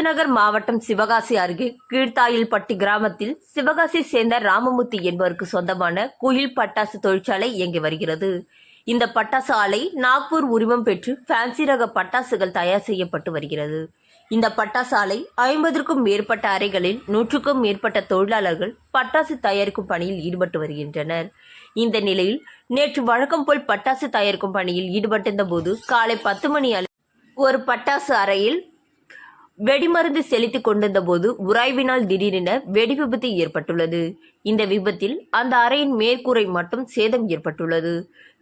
விருதுநகர் மாவட்டம் சிவகாசி அருகே கீழ்த்தாயில்பட்டி கிராமத்தில் சிவகாசி சேர்ந்த ராமமூர்த்தி என்பவருக்கு சொந்தமான குயில் பட்டாசு தொழிற்சாலை இயங்கி வருகிறது. இந்த பட்டாசு ஆலை நாக்பூர் உரிமம் பெற்று ஃபேன்சி ரக பட்டாசுகள் தயார் செய்யப்பட்டு வருகிறது. இந்த பட்டாசு ஆலை ஐம்பதற்கும் மேற்பட்ட அறைகளில் நூற்றுக்கும் மேற்பட்ட தொழிலாளர்கள் பட்டாசு தயாரிக்கும் பணியில் ஈடுபட்டு வருகின்றனர். இந்த நிலையில் நேற்று வழக்கம் போல் பட்டாசு தயாரிக்கும் பணியில் ஈடுபட்டிருந்த போது காலை பத்து மணி அளவில் ஒரு பட்டாசு அறையில் வெடிமருந்து செலுத்திக் கொண்டிருந்த போது உராய்வினால் திடீரென வெடி விபத்து ஏற்பட்டுள்ளது. இந்த விபத்தில் அந்த அறையின் மேற்கூரை மட்டும் சேதம் ஏற்பட்டுள்ளது.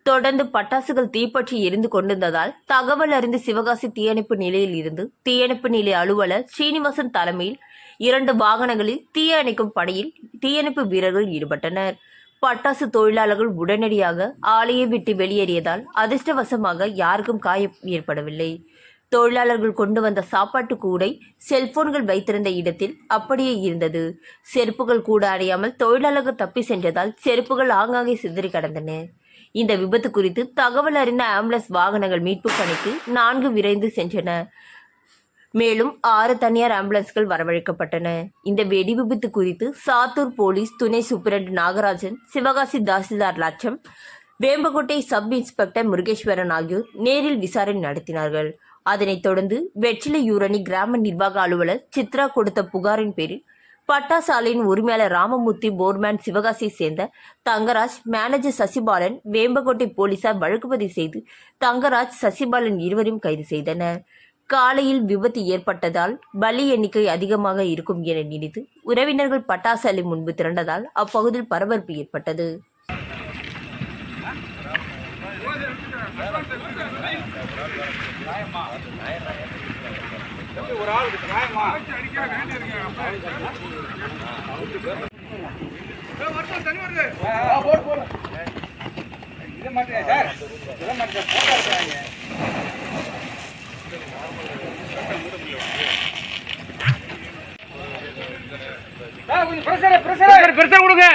தொடர்ந்து பட்டாசுகள் தீப்பற்றி எரிந்து கொண்டிருந்ததால் தகவல் அறிந்து சிவகாசி தீயணைப்பு நிலையில் இருந்து தீயணைப்பு நிலைய அலுவலர் ஸ்ரீனிவாசன் தலைமையில் இரண்டு வாகனங்களில் தீயணைக்கும் பணியில் தீயணைப்பு வீரர்கள் ஈடுபட்டனர். பட்டாசு தொழிலாளர்கள் உடனடியாக ஆலையை விட்டு வெளியேறியதால் அதிர்ஷ்டவசமாக யாருக்கும் காயம் ஏற்படவில்லை. தொழிலாளர்கள் கொண்டு வந்த சாப்பாட்டு கூடை செல்போன்கள் வைத்திருந்த இடத்தில் அப்படியே இருந்தது. செருப்புகள் கூட அடையாமல் தொழிலாளர்கள் தப்பி சென்றதால் செருப்புகள் ஆங்காங்கே சிதறி கிடந்தன. இந்த விபத்து குறித்து தகவல் அறிந்த ஆம்புலன்ஸ் வாகனங்கள் மீட்பு பணிக்கு நான்கு விரைந்து சென்றன. மேலும் ஆறு தனியார் ஆம்புலன்ஸ்கள் வரவழைக்கப்பட்டன. இந்த வெடி விபத்து குறித்து சாத்தூர் போலீஸ் துணை சூப்பரண்ட் நாகராஜன் சிவகாசி தாசில்தார் லட்சம் வேம்பகோட்டை சப் இன்ஸ்பெக்டர் முருகேஸ்வரன் ஆகியோர் நேரில் விசாரணை நடத்தினார்கள். அதனைத் தொடர்ந்து வெற்றிலையூரணி கிராம நிர்வாக அலுவலர் சித்ரா கொடுத்த புகாரின் பேரில் பட்டாசாலையின் உரிமையாளர் ராமமூர்த்தி போர்மேன் சிவகாசியை சேர்ந்த தங்கராஜ் மேனேஜர் சசிபாலன் வேம்பகோட்டை போலீசார் வழக்குப்பதிவு செய்து தங்கராஜ் சசிபாலன் இருவரையும் கைது செய்தனர். காலையில் விபத்து ஏற்பட்டதால் பலி எண்ணிக்கை அதிகமாக இருக்கும் என நினைத்து உறவினர்கள் பட்டாசாலை முன்பு திரண்டதால் அப்பகுதியில் பரபரப்பு ஏற்பட்டது. ஒரு ஆள் நியாயமா போடு போடு இதை மாட்டேன் சார் இதை மாட்டேன் போட்டாங்க கொஞ்சம் பிரஷர் பிரஷர் பெருசா கொடுங்க.